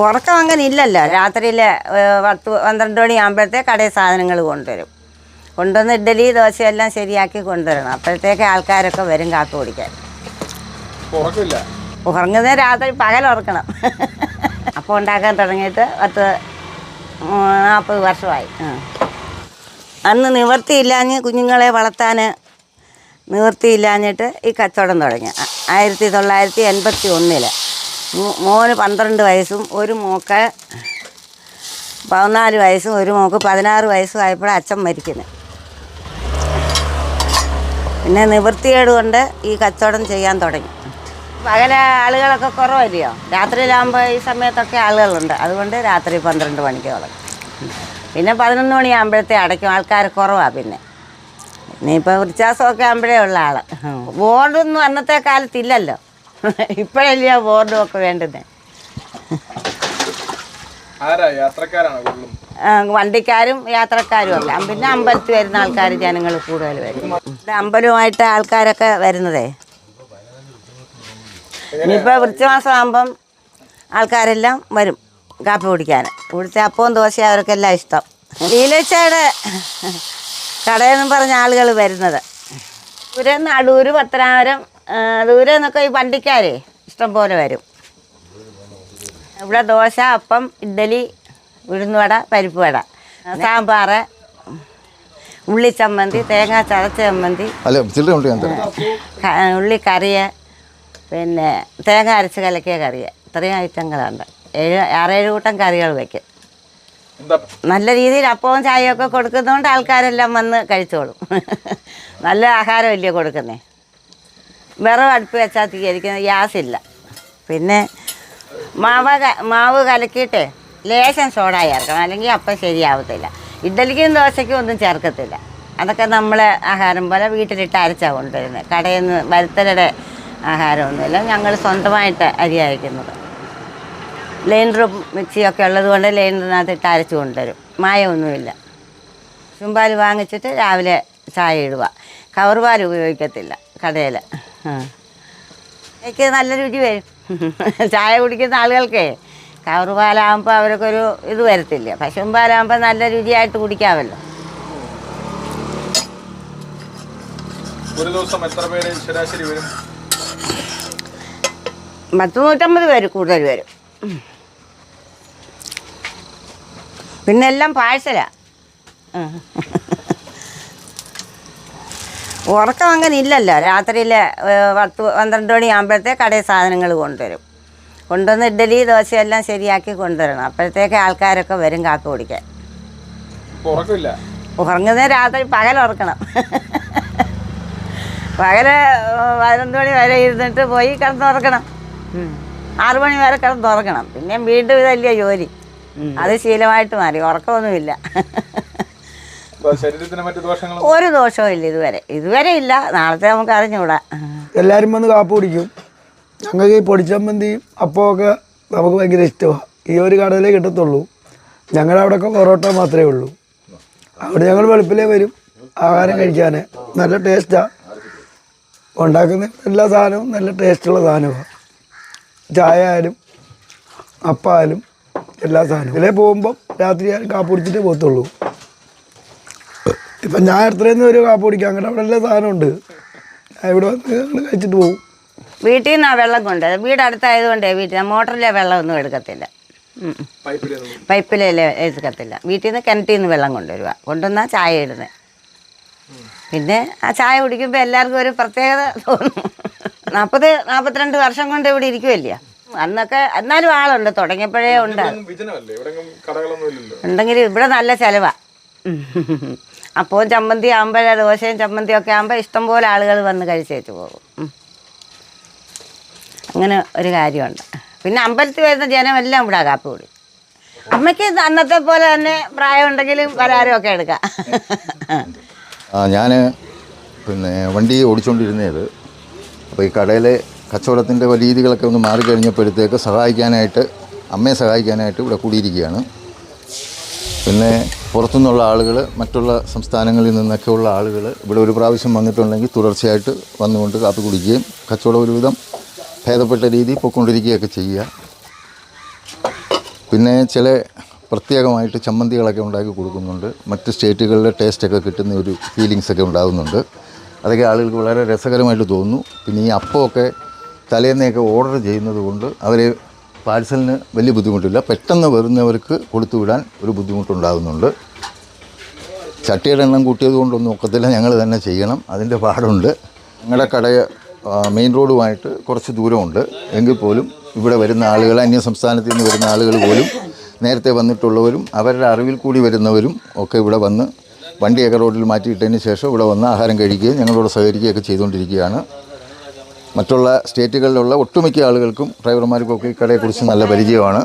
ഉറക്കം അങ്ങനെ ഇല്ലല്ലോ. രാത്രിയിൽ പത്ത് പന്ത്രണ്ട് മണി ആകുമ്പോഴത്തേ കടയിൽ സാധനങ്ങൾ കൊണ്ടുവരും. കൊണ്ടുവന്ന് ഇഡ്ഡലി ദോശയെല്ലാം ശരിയാക്കി കൊണ്ടുവരണം. അപ്പോഴത്തേക്ക് ആൾക്കാരൊക്കെ വരും കാത്തു കുടിക്കാൻ. ഉറങ്ങുന്ന രാത്രി പകൽ ഉറക്കണം. അപ്പോൾ ഉണ്ടാക്കാൻ തുടങ്ങിയിട്ട് പത്ത് നാൽപ്പത് വർഷമായി. അന്ന് നിവർത്തിയില്ലാഞ്ഞ് കുഞ്ഞുങ്ങളെ വളർത്താൻ നിവർത്തിയില്ലാഞ്ഞിട്ട് ഈ കച്ചവടം തുടങ്ങി. ആയിരത്തി തൊള്ളായിരത്തി എൺപത്തി ഒന്നിൽ മോന് പന്ത്രണ്ട് വയസ്സും ഒരു മോക്ക് പതിനാല് വയസ്സും ഒരു മോക്ക് പതിനാറ് വയസ്സും ആയപ്പോഴാണ് അച്ഛൻ മരിക്കുന്നത് പിന്നെ നിവൃത്തികേട് കൊണ്ട് ഈ കച്ചവടം ചെയ്യാൻ തുടങ്ങി. പകല ആളുകളൊക്കെ കുറവല്ലയോ രാത്രിയിലാകുമ്പോൾ ഈ സമയത്തൊക്കെ ആളുകളുണ്ട്. അതുകൊണ്ട് രാത്രി പന്ത്രണ്ട് മണിക്ക് തുടങ്ങി. പിന്നെ പതിനൊന്ന് മണിയാകുമ്പോഴത്തേ അടയ്ക്കും. ആൾക്കാർ കുറവാണ് പിന്നെ. ഇനിയിപ്പോൾ വൃത്യാസമൊക്കെ ആകുമ്പോഴേ ഉള്ള ആൾ ബോർഡൊന്നും അന്നത്തെ കാലത്തില്ലല്ലോ ഇപ്പോഴല്ലയോ ബോർഡും ഒക്കെ വേണ്ടത്? വണ്ടിക്കാരും യാത്രക്കാരും ഒക്കെ പിന്നെ അമ്പലത്തിൽ വരുന്ന ആൾക്കാർ ജനങ്ങൾ കൂടുതൽ വരും. അമ്പലവുമായിട്ട് ആൾക്കാരൊക്കെ വരുന്നതേ? ഇനിയിപ്പോൾ വൃശ്ചമാസം ആകുമ്പം ആൾക്കാരെല്ലാം വരും കാപ്പി കുടിക്കാൻ. ഇവിടുത്തെ അപ്പവും ദോശയും അവർക്കെല്ലാം ഇഷ്ടം. ലീലച്ചയുടെ കടയെന്നും പറഞ്ഞ ആളുകൾ വരുന്നത്. ഒരു നടൂര് പത്തനാപുരം ദൂരെ നിന്നൊക്കെ ഈ വണ്ടിക്കാരെ ഇഷ്ടംപോലെ വരും. ഇവിടെ ദോശ അപ്പം ഇഡ്ഡലി ഉഴുന്നുവട പരിപ്പ് വട സാമ്പാർ ഉള്ളിച്ചമ്മന്തി തേങ്ങ ചതച്ച ചമ്മന്തി ഉള്ളി കറിയ് പിന്നെ തേങ്ങ അരച്ച് കലക്കിയ കറിയ്. ഇത്രയും ഐറ്റങ്ങളുണ്ട് ഏഴ് ആറേഴ് കൂട്ടം കറികൾ വയ്ക്കും എന്താ? നല്ല രീതിയിൽ അപ്പവും ചായയൊക്കെ കൊടുക്കുന്നതുകൊണ്ട് ആൾക്കാരെല്ലാം വന്ന് കഴിച്ചോളും. നല്ല ആഹാരമല്ലേ കൊടുക്കുന്നേ? വിറവ് അടുപ്പ് വെച്ചാൽ തീകരിക്കുന്നത് ഗ്യാസില്ല പിന്നെ മാവ് മാവ് കലക്കിയിട്ട് ലേശം സോഡ ചേർക്കണം. അല്ലെങ്കിൽ അപ്പം ശരിയാവത്തില്ല. ഇഡ്ഡലിക്കും ദോശയ്ക്കും ഒന്നും ചേർക്കത്തില്ല. അതൊക്കെ നമ്മൾ ആഹാരം പോലെ വീട്ടിലിട്ട് അരച്ചാണ് കൊണ്ടുവരുന്നത്. കടയിൽ നിന്ന് വരുത്തരുടെ ആഹാരമൊന്നുമില്ല. ഞങ്ങൾ സ്വന്തമായിട്ട് അരി അയക്കുന്നത് ലൈൻഡറും മിക്സിയൊക്കെ ഉള്ളത് കൊണ്ട് ലൈൻഡറിനകത്ത് ഇട്ട് അരച്ച് കൊണ്ടുവരും. മായമൊന്നുമില്ല. ചുമ്പാൽ വാങ്ങിച്ചിട്ട് രാവിലെ ചായ ഇടുക. കവർ പാൽ ഉപയോഗിക്കത്തില്ല കടയിൽ എനിക്ക് നല്ല രുചി വരും. ചായ കുടിക്കുന്ന ആളുകൾക്കേ കവറുപാലാകുമ്പോൾ അവരൊക്കെ അവർക്കൊരു ഇത് വരത്തില്ല. പശുവും പാലാകുമ്പോൾ നല്ല രുചിയായിട്ട് കുടിക്കാമല്ലോ. ഒരു ദിവസം എത്ര പേര് ശരാശരി വരും? പത്ത് നൂറ്റമ്പത് പേര് കൂടുതൽ വരും. പിന്നെ എല്ലാം പാഴ്സലാ ഉറക്കം അങ്ങനെ ഇല്ലല്ലോ. രാത്രിയിൽ പത്ത് പന്ത്രണ്ട് മണി ആകുമ്പോഴത്തേ കടയിൽ സാധനങ്ങൾ കൊണ്ടുവരും. കൊണ്ടുവന്ന് ഇഡ്ഡലി ദോശയെല്ലാം ശരിയാക്കി കൊണ്ടുവരണം. അപ്പോഴത്തേക്ക് ആൾക്കാരൊക്കെ വരും കാക്ക കുടിക്കാൻ. ഉറങ്ങുന്ന രാത്രി പകൽ ഉറക്കണം. പകൽ പതിനൊന്ന് മണി വരെ ഇരുന്നിട്ട് പോയി കിടന്നുറക്കണം ആറു മണി വരെ കിടന്നുറക്കണം പിന്നെ വീണ്ടും ഇതല്ല ജോലി. അത് ശീലമായിട്ട് മാറി. ഉറക്കമൊന്നുമില്ല. ശരീരത്തിന് മറ്റു ദോഷങ്ങളും? ഒരു ദോഷവും ഇല്ല ഇതുവരെ. ഇതുവരെ ഇല്ല. നാളത്തെ നമുക്ക് അറിഞ്ഞുകൂടാ. എല്ലാവരും വന്ന് കാപ്പ് കുടിക്കും. ഞങ്ങൾക്ക് ഈ പൊടിച്ചമ്മന്തിയും അപ്പമൊക്കെ നമുക്ക് ഭയങ്കര ഇഷ്ടമാണ് ഈ ഒരു കടലേ കിട്ടത്തുള്ളൂ. ഞങ്ങളുടെ അവിടെയൊക്കെ പൊറോട്ട മാത്രമേ ഉള്ളൂ. അവിടെ ഞങ്ങൾ വെളുപ്പിലേ വരും. ആഹാരം കഴിക്കാൻ നല്ല ടേസ്റ്റാണ് ഉണ്ടാക്കുന്ന എല്ലാ സാധനവും നല്ല ടേസ്റ്റുള്ള സാധനമാണ് ചായ ആയാലും അപ്പായാലും എല്ലാ സാധനവും. ഇതിലേ പോകുമ്പം രാത്രി ആയാലും കാപ്പ് കുടിച്ചിട്ടേ പോകത്തുള്ളൂ. ഇപ്പം ഞാൻ എത്രയെന്ന് ഒരു കാപ്പ് കുടിക്കാം അങ്ങനെ അവിടെ എല്ലാ സാധനമുണ്ട് ഞാൻ ഇവിടെ വന്ന് ഞങ്ങൾ കഴിച്ചിട്ട് പോകും വീട്ടിൽ നിന്നാണ് വെള്ളം കൊണ്ട്. വീട് അടുത്തായതുകൊണ്ടേ വീട്ടിൽ മോട്ടറിലെ വെള്ളമൊന്നും എടുക്കത്തില്ല. പൈപ്പിലെ എടുക്കത്തില്ല. വീട്ടിൽ നിന്ന് കിണറ്റിൽ നിന്ന് വെള്ളം കൊണ്ടുവരിക കൊണ്ടുവന്നാൽ ചായ ഇടുന്നത് പിന്നെ ആ ചായ കുടിക്കുമ്പോൾ എല്ലാവർക്കും ഒരു പ്രത്യേകത തോന്നും. നാൽപ്പത് നാൽപ്പത്തിരണ്ട് വർഷം കൊണ്ട് ഇവിടെ ഇരിക്കുമല്ലോ അന്നൊക്കെ എന്നാലും ആളുണ്ട്. തുടങ്ങിയപ്പോഴേ ഉണ്ട്. ഉണ്ടെങ്കിൽ ഇവിടെ നല്ല ചിലവാ. അപ്പവും ചമ്മന്തി ആകുമ്പോഴേ ദോശയും ചമ്മന്തിയും ഒക്കെ ആകുമ്പോൾ ഇഷ്ടംപോലെ ആളുകൾ വന്ന് കഴിച്ചേച്ച് പോകും. അങ്ങനെ ഒരു കാര്യമുണ്ട്. പിന്നെ അമ്പലത്തിൽ വരുന്ന ജനമെല്ലാം ഇവിടെ കാപ്പി കൂടി. അമ്മയ്ക്ക് അന്നത്തെ പോലെ തന്നെ പ്രായമുണ്ടെങ്കിലും പലഹാരമൊക്കെ എടുക്കാം. ഞാൻ പിന്നെ വണ്ടി ഓടിച്ചുകൊണ്ടിരുന്നത് അപ്പോൾ ഈ കടയിലെ കച്ചവടത്തിന്റെ രീതികളൊക്കെ ഒന്ന് മാറിക്കഴിഞ്ഞപ്പോഴത്തേക്ക് സഹായിക്കാനായിട്ട് അമ്മയെ സഹായിക്കാനായിട്ട് ഇവിടെ കൂടിയിരിക്കുകയാണ്. പിന്നെ പുറത്തുനിന്നുള്ള ആളുകൾ മറ്റുള്ള സംസ്ഥാനങ്ങളിൽ നിന്നൊക്കെ ഉള്ള ആളുകൾ ഇവിടെ ഒരു പ്രാവശ്യം വന്നിട്ടുണ്ടെങ്കിൽ തുടർച്ചയായിട്ട് വന്നുകൊണ്ട് കാപ്പി കുടിക്കുകയും കച്ചവടം ഒരുവിധം ഭേദപ്പെട്ട രീതിയിൽ പൊയ്ക്കൊണ്ടിരിക്കുകയൊക്കെ ചെയ്യുക. പിന്നെ ചില പ്രത്യേകമായിട്ട് ചമ്മന്തികളൊക്കെ ഉണ്ടാക്കി കൊടുക്കുന്നുണ്ട്. മറ്റ് സ്റ്റേറ്റുകളിലെ ടേസ്റ്റൊക്കെ കിട്ടുന്ന ഒരു ഫീലിങ്സ് ഒക്കെ ഉണ്ടാകുന്നുണ്ട്. അതൊക്കെ ആളുകൾക്ക് വളരെ രസകരമായിട്ട് തോന്നുന്നു. പിന്നെ ഈ അപ്പമൊക്കെ തലേന്നൊക്കെ ഓർഡർ ചെയ്യുന്നത് കൊണ്ട് അവർ പാഴ്സലിന് വലിയ ബുദ്ധിമുട്ടില്ല. പെട്ടെന്ന് വരുന്നവർക്ക് കൊടുത്തു വിടാൻ ഒരു ബുദ്ധിമുട്ടുണ്ടാകുന്നുണ്ട്. ചട്ടിയുടെ എണ്ണം കൂട്ടിയത് കൊണ്ടൊന്നും ഒക്കത്തില്ല. ഞങ്ങൾ തന്നെ ചെയ്യണം. അതിന്റെ പാടുണ്ട്. ഞങ്ങളുടെ കടയെ മെയിൻ റോഡുമായിട്ട് കുറച്ച് ദൂരമുണ്ട്. എങ്കിൽ പോലും ഇവിടെ വരുന്ന ആളുകൾ അന്യ സംസ്ഥാനത്ത് നിന്ന് വരുന്ന ആളുകൾ പോലും നേരത്തെ വന്നിട്ടുള്ളവരും അവരുടെ അറിവിൽ കൂടി വരുന്നവരും ഒക്കെ ഇവിടെ വന്ന് വണ്ടിയൊക്കെ റോഡിൽ മാറ്റിയിട്ടതിന് ശേഷം ഇവിടെ വന്ന് ആഹാരം കഴിക്കുകയും ഞങ്ങളോട് സഹകരിക്കുകയൊക്കെ ചെയ്തുകൊണ്ടിരിക്കുകയാണ്. മറ്റുള്ള സ്റ്റേറ്റുകളിലുള്ള ഒട്ടുമിക്ക ആളുകൾക്കും ഡ്രൈവർമാർക്കൊക്കെ ഈ കടയെക്കുറിച്ച് നല്ല പരിചയമാണ്.